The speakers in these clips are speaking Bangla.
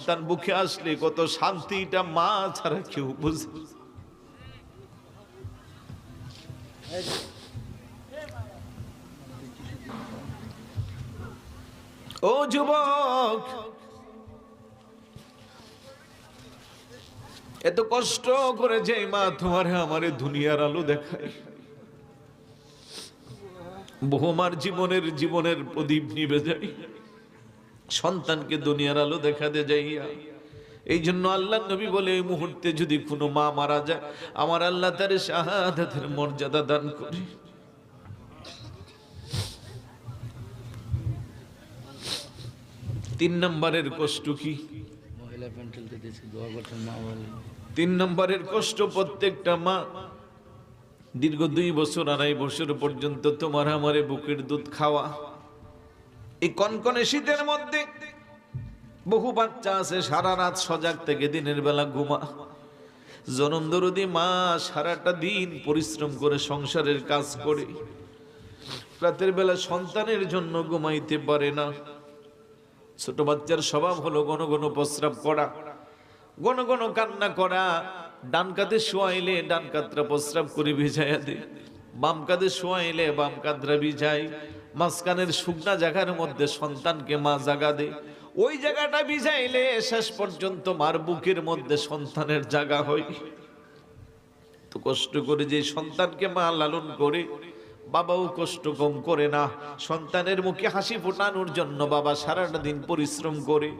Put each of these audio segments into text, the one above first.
সন্তান বুকে আসলে কত শান্তিটা মা ছাড়া কেউ বুঝে ও যুবক, এত কষ্ট করে যে মা তোমার আমারে দুনিয়ার আলো দেখায়। বহুমার জীবনের জীবনের প্রদীপ নিবে যায়। সন্তানকে দুনিয়ার আলো দেখাতে যাইয়া। এই জন্য আল্লাহ নবী বলে এই মুহূর্তে যদি কোনো মা মারা যায় আমার আল্লাহ তার শাহাদাতের মর্যাদা দান করে। তিন নম্বরের কষ্ট কি? তিন নম্বরের কষ্ট প্রত্যেকটা মা দীর্ঘ দুই বছর আড়াই বছর পর্যন্ত তোমার আমারে বুকের দুধ খাওয়া। এই কনকনে শীতের মধ্যে বহু বাচ্চা আছে, সারা রাত সজাগ থেকে দিনের বেলা ঘুমা। জনম দরদি মা সারাটা দিন পরিশ্রম করে সংসারের কাজ করে। রাতের বেলা সন্তানের জন্য ঘুমাইতে পারে না। ছোট বাচ্চার স্বভাব হলো ঘন ঘন প্রস্রাব করা, ঘন ঘন কান্না করা। ডান কাতে শোয়াইলে ডান কাতরা প্রস্রাব করে ভিজাইয়া দে, বাম কাতে শোয়াইলে বাম কাতরা ভিজাই। মাঝখানের শুকনা জায়গার মধ্যে সন্তানকে মা জাগা দে। ওই জায়গাটা ভিজাইলে শেষ পর্যন্ত মার বুকের মধ্যে সন্তানের জায়গা হয়। তো কষ্ট করে যে সন্তানকে মা লালন করে, বাবাও কষ্ট কম করে না। সন্তানের মুখে হাসি ফোটানোর জন্য বাবা সারাটা দিন পরিশ্রম করে।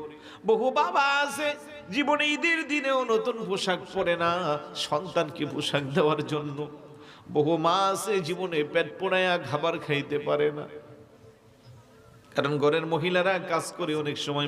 বহু বাবা আছে, জীবনে ঈদের দিনেও নতুন পোশাক পরে না, সন্তানকে পোশাক দেওয়ার জন্য। বহু মা আছে জীবনে পেট পোড়ায়া খাবার খাইতে পারে না। কারণ ঘরের মহিলারা কাজ করে অনেক সময়